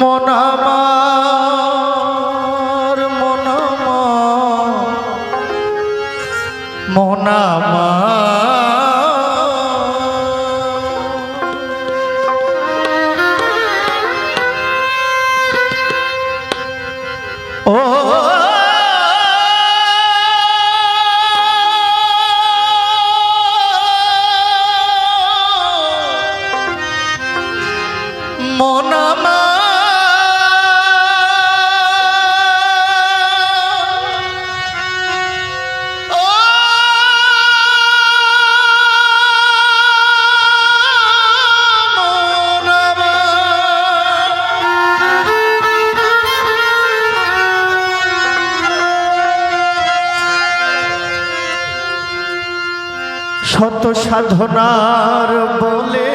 মনামা মনামা সাধনার বলে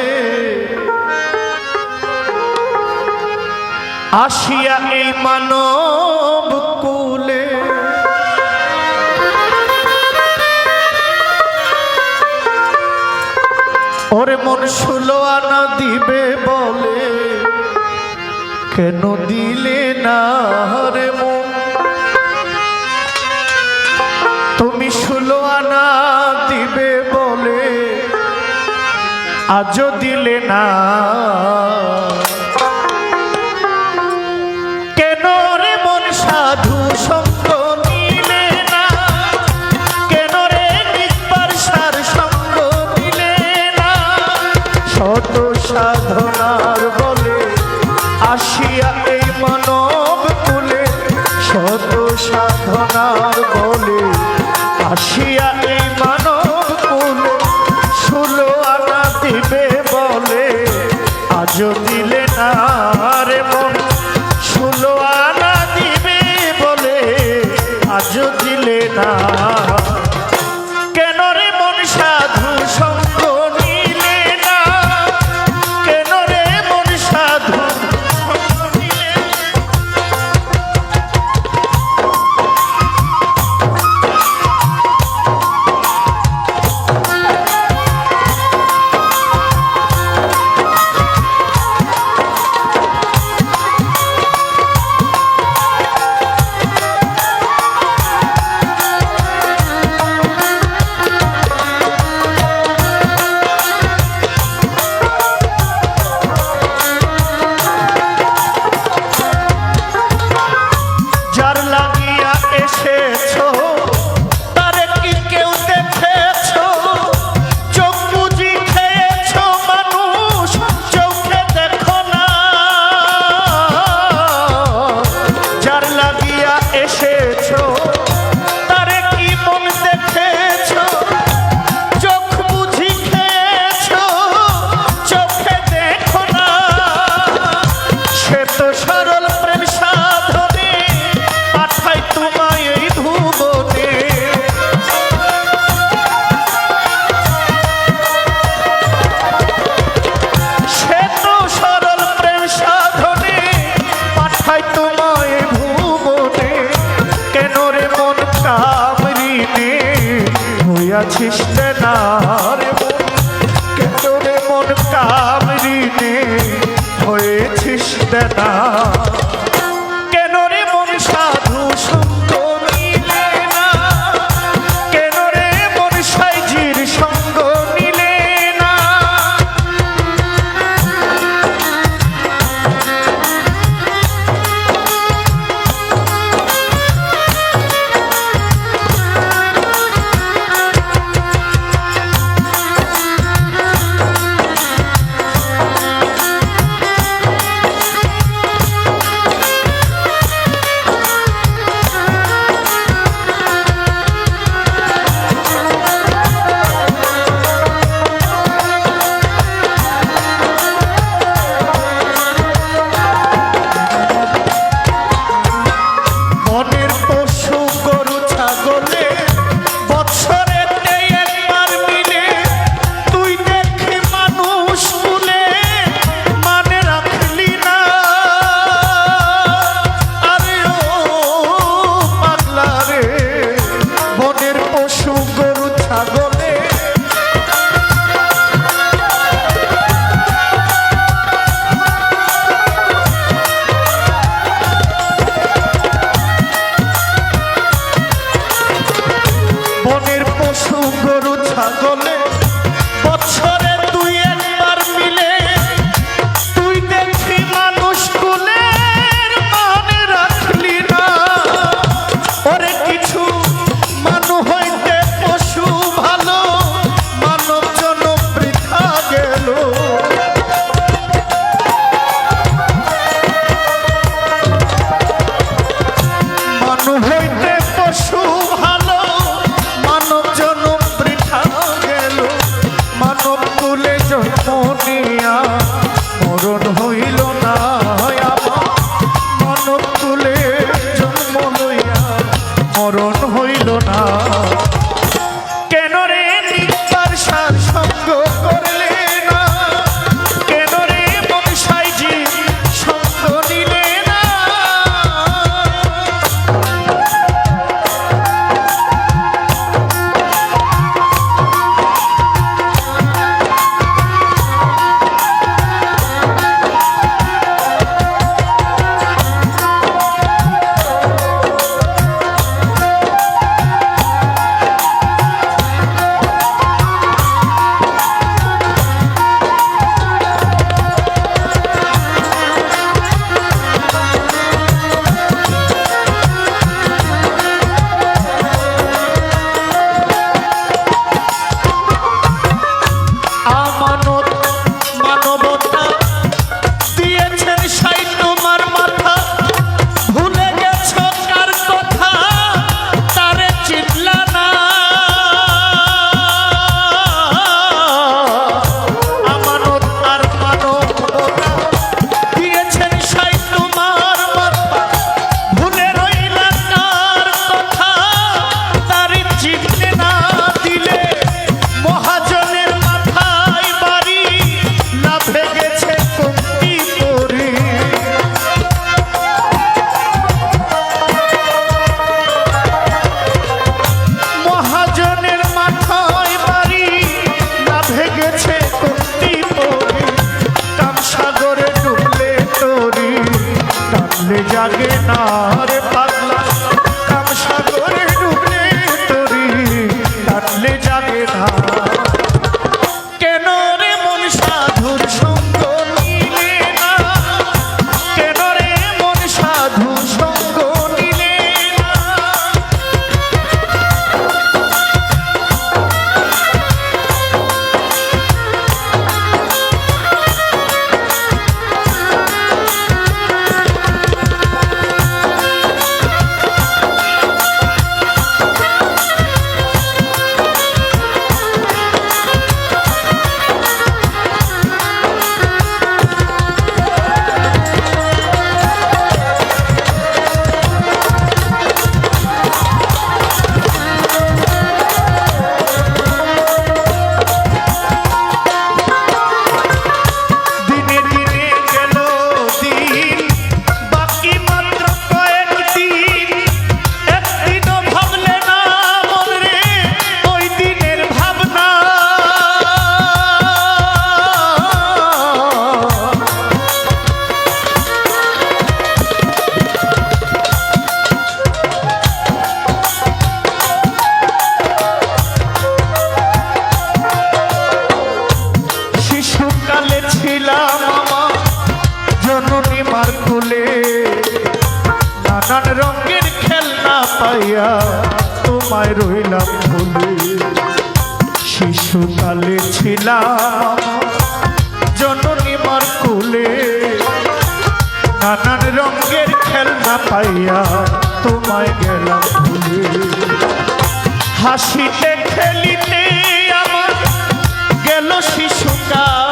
আসিয়া এই মানব কুলে। ওরে মন শুলো আনা দিবে বলে, কেন দিলে না রে মন? সাহায্য দিলে না। কেন সাধু সঙ্গ না? কেন সার সঙ্গ না? সাধনার বলে আসিয়া পাইয়া তোমায় রইলাম ভুলে। শিশুকালে ছিলাম জননী মার কোলে। নানান রঙের খেলনা পাইয়া তোমায় গেলাম ভুলে। হাসিতে খেলিতে আমার গেল শিশুকাল।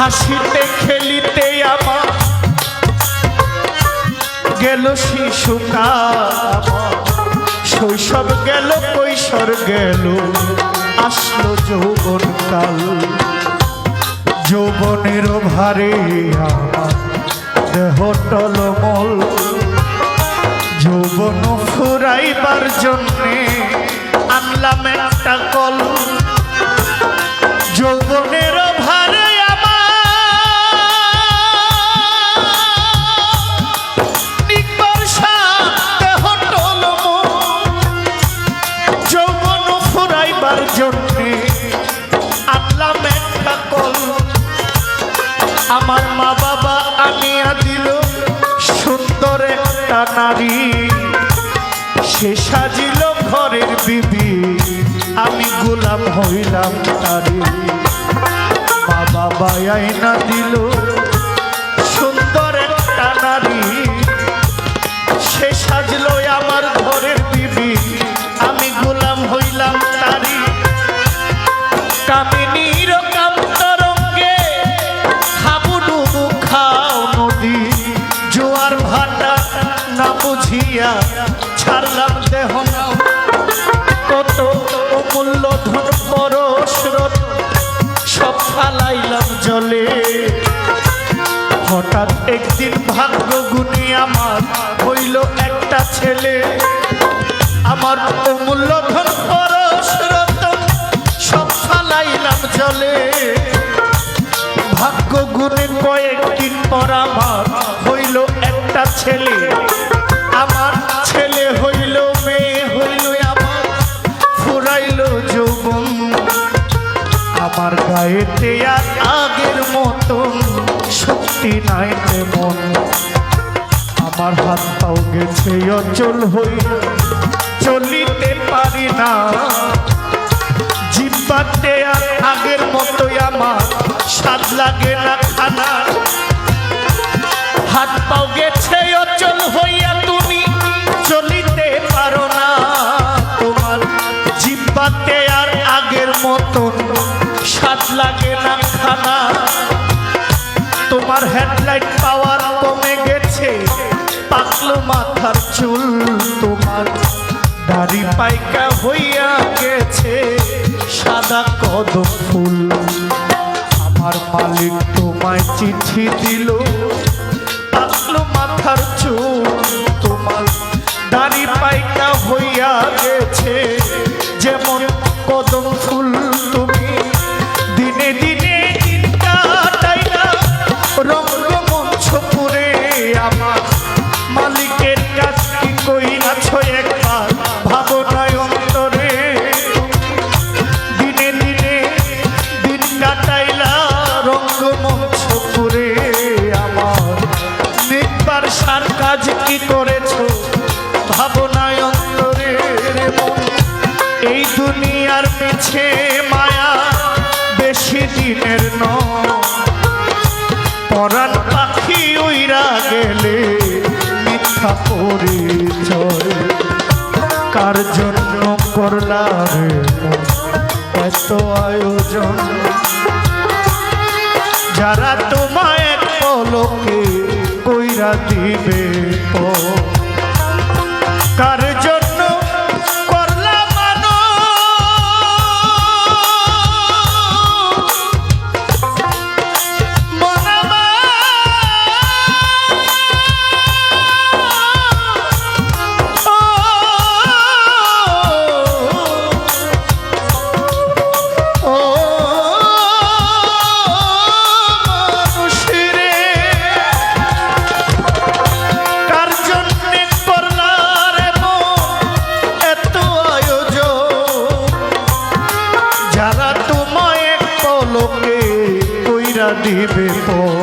হাসিতে, খেলিতে আমার গেল আমার শৈশব গেল, কৈশোর গেল, আসলো যৌবন কাল। যৌবনের ভারে আমার দেহ টলমল। যৌবন ফুরাইবার জন্যে আনলাম একটা কল। একটা নারী। সে সাজিল ঘরের বিবি আমি গোলাম হইলাম তারি। বাবা বায়াই না দিল হঠাৎ একদিন ভাগ্য গুণী আমার হইল একটা ছেলে। আমার অমূল্য ধন পরশরত সব ফালাইলাম জলে। ভাগ্য গুণে কয়েকদিন পর আমার হইল একটা ছেলে। আমার ছেলে হইল, মেয়ে হইল, আমার ফুরাইল যৌবন। আমার গায়েতে আর আগের মতন নাই তেমন আমার হাত পাও গেছে অচল হই চলিতে পারি না। জিব্বাতে আর আগের মতোই আমার স্বাদ লাগে না খানা। হাত পাও গেছে অচল হইয়া তুমি চলিতে পারো না। তোমার জিব্বাতে আর আগের মতন স্বাদ লাগে না খানা। তোমার হেডলাইট পাওয়ার কমে গেছে। পাকলো মাথার চুল তোমার। দাড়ি পাইকা হইয়া গেছে। সাদা কদম ফুল। আমার মালিক তোমায় চিঠি দিল। পাকলো মাথার চুল তোমার। দাড়ি পাইকা হইয়া গেছে। পরিচয়। কার জন্য করলাম এত আয়োজন। যারা তোমায় পলকে কইরা দিবে পর deep before.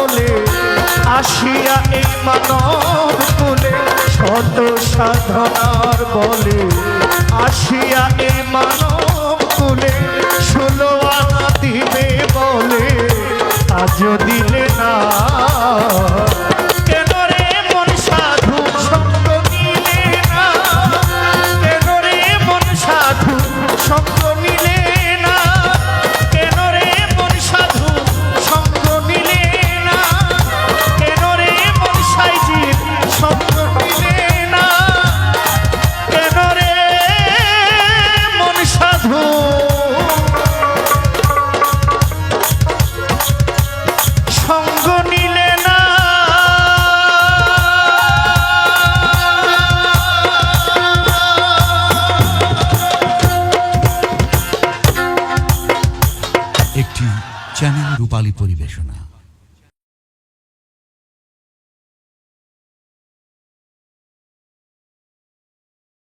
দোলে আসিয়া এই মানব কুলে শত সাধনার বলে, আসিয়া এই মানব কুলে ষোলো আনা দিবে বলে আজ দিলে না।